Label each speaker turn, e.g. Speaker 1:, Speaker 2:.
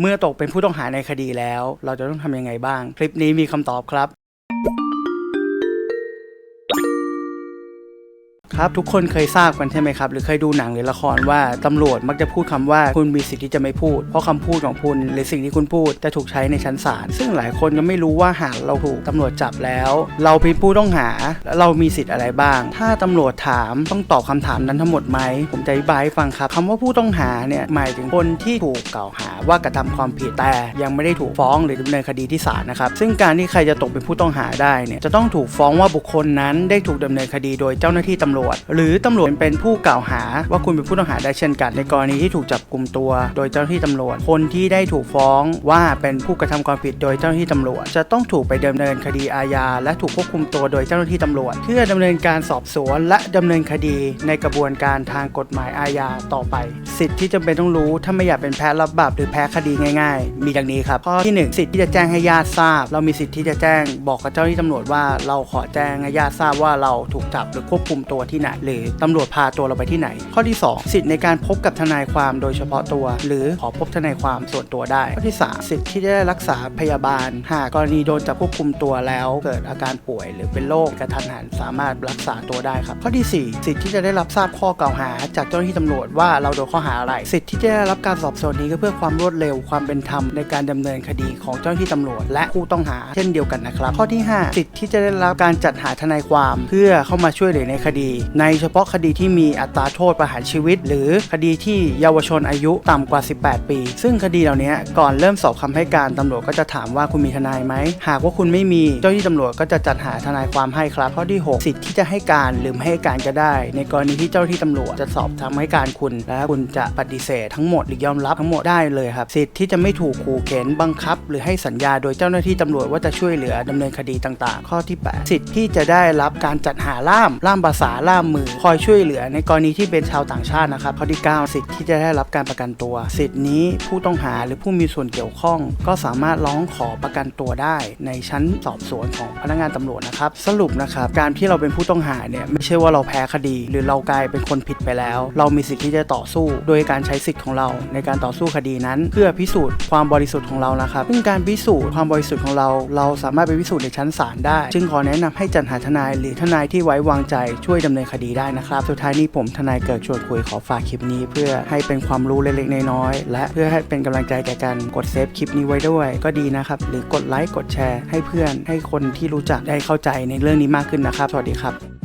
Speaker 1: เมื่อตกเป็นผู้ต้องหาในคดีแล้ว เราจะต้องทำยังไงบ้าง คลิปนี้มีคำตอบครับ ครับทุกคนเคยทราบกันใช่ไหมครับ หรือเคยดูหนังหรือละครว่าตำรวจมักจะพูดคำว่าคุณมีสิทธิ์ที่จะไม่พูด เพราะคำพูดของคุณหรือสิ่งที่คุณพูดจะถูกใช้ในชั้นศาลซึ่งหลายคนก็ไม่รู้ว่าหากเราถูกตำรวจจับแล้ว เราเป็นผู้ต้องหาแล้วเรามีสิทธิ์อะไรบ้าง ถ้าตำรวจถามต้องตอบคำถามนั้นทั้งหมดไหมผมจะอธิบายให้ฟังครับคำว่าผู้ต้องหาเนี่ยหมายถึงคนที่ถูกกล่าวหาว่ากระทำความผิดแต่ยังไม่ได้ถูกฟ้องหรือดำเนินคดีที่ศาลนะครับซึ่งการที่ใครจะตกเป็นผู้ต้องหาได้เนี่ยจะต้องถูกฟ้องว่าบุคคลนั้นได้ถูกดำเนินคดีโดยเจ้าหน้าที่ตำรวจหรือตำรวจเป็นผู้กล่าวหาว่าคุณเป็นผู้ต้องหาได้เช่นกัน ในกรณีที่ถูกจับกลุ่มตัว โดยเจ้าหน้าที่ตำรวจ คนที่ได้ถูกฟ้องว่าเป็นผู้กระทำความผิดโดยเจ้าหน้าที่ตำรวจ จะต้องถูกไปดำเนินคดีอาญาและถูกควบคุมตัวโดยเจ้าหน้าที่ตำรวจ เพื่อดำเนินการสอบสวนและดำเนินคดีในกระบวนการทางกฎหมายอาญาต่อไป สิทธิที่จำเป็นต้องรู้ถ้าไม่อยากเป็นแพ้รับบาปหรือแพ้คดีง่ายๆ มีดังนี้ครับข้อที่หนึ่งสิทธิที่จะแจ้งให้ญาติทราบ เรามีสิทธิที่จะแจ้งบอกกับเจ้าหน้าที่ตำรวจว่าเราขอแจ้งให้ญาติทราบว่าเราถูกจับหรือควบคุมตัวที่ไหน หรือตำรวจพาตัวเราไปที่ไหน ข้อที่ 2 สิทธิ์ในการพบกับทนายความโดยเฉพาะตัว หรือขอพบทนายความส่วนตัวได้ ข้อที่ 3 สิทธิ์ที่จะได้รักษาพยาบาล หากกรณีโดนจับควบคุมตัวแล้ว เกิดอาการป่วย หรือเป็นโรคกระทันหันสามารถรักษาตัวได้ครับ ข้อที่ 4 สิทธิ์ที่จะได้รับทราบข้อกล่าวหา จากเจ้าหน้าที่ตำรวจว่าเราโดนข้อหาอะไร สิทธิ์ที่จะได้รับการสอบสวนนี้ก็เพื่อความรวดเร็วความเป็นธรรมในการดำเนินคดีของเจ้าหน้าที่ตำรวจ และผู้ต้องหาเช่นเดียวกันนะครับ ข้อที่ 5 สิทธิ์ที่จะได้รับการจัดหาทนายความ เพื่อเข้ามาช่วยเหลือในคดีในเฉพาะคดีที่มีอัตราโทษประหารชีวิต หรือคดีที่เยาวชนอายุต่ำกว่า 18 ปี ซึ่งคดีเหล่านี้ก่อนเริ่มสอบคำให้การตำรวจก็จะถามว่าคุณมีทนายไหม หากว่าคุณไม่มีเจ้าหน้าที่ตำรวจก็จะจัดหาทนายความให้ครับข้อที่ 6 สิทธิ์ที่จะให้การหรือไม่ให้การก็ได้ ในกรณีที่เจ้าหน้าที่ตำรวจจะสอบทำให้การคุณ และคุณจะปฏิเสธทั้งหมดหรือยอมรับทั้งหมดได้เลยครับสิทธิ์ที่จะไม่ถูกขู่เข็นบังคับ หรือให้สัญญาโดยเจ้าหน้าที่ตำรวจว่าจะช่วยเหลือดำเนินคดีต่าง ๆ ข้อที่ 8 สิทธิ์ที่จะได้รับการจัดหาล่ามล่ามภาษาล่ามมือ คอยช่วยเหลือในกรณีที่เป็นชาวต่างชาตินะครับข้อที่ 9 สิทธิ์ที่จะได้รับการประกันตัว สิทธิ์นี้ผู้ต้องหาหรือผู้มีส่วนเกี่ยวข้อง ก็สามารถร้องขอประกันตัวได้ในชั้นสอบสวนของพนักงานตำรวจนะครับ สรุปนะครับการที่เราเป็นผู้ต้องหาเนี่ยไม่ใช่ว่าเราแพ้คดี หรือเรากลายเป็นคนผิดไปแล้ว เรามีสิทธิ์ที่จะต่อสู้ โดยการใช้สิทธิ์ของเรา ในการต่อสู้คดีนั้น เพื่อพิสูจน์ความบริสุทธิ์ของเรานะครับซึ่งการพิสูจน์ความบริสุทธิ์ของเรา เราสามารถไปพิสูจน์ในชั้นศาลได้ จึงขอแนะนำให้จัดหาทนายหรือทนายที่ไว้วางใจช่วยดำเนินคดีได้นะครับ สุดท้ายนี้ผมทนายเกิดชวนคุยขอฝากคลิปนี้ เพื่อให้เป็นความรู้เล็กๆน้อยๆและเพื่อให้เป็นกำลังใจแก่กันกดเซฟคลิปนี้ไว้ด้วยก็ดีนะครับ หรือกดไลค์กดแชร์ให้เพื่อนให้คนที่รู้จักได้เข้าใจในเรื่องนี้มากขึ้นนะครับ สวัสดีครับ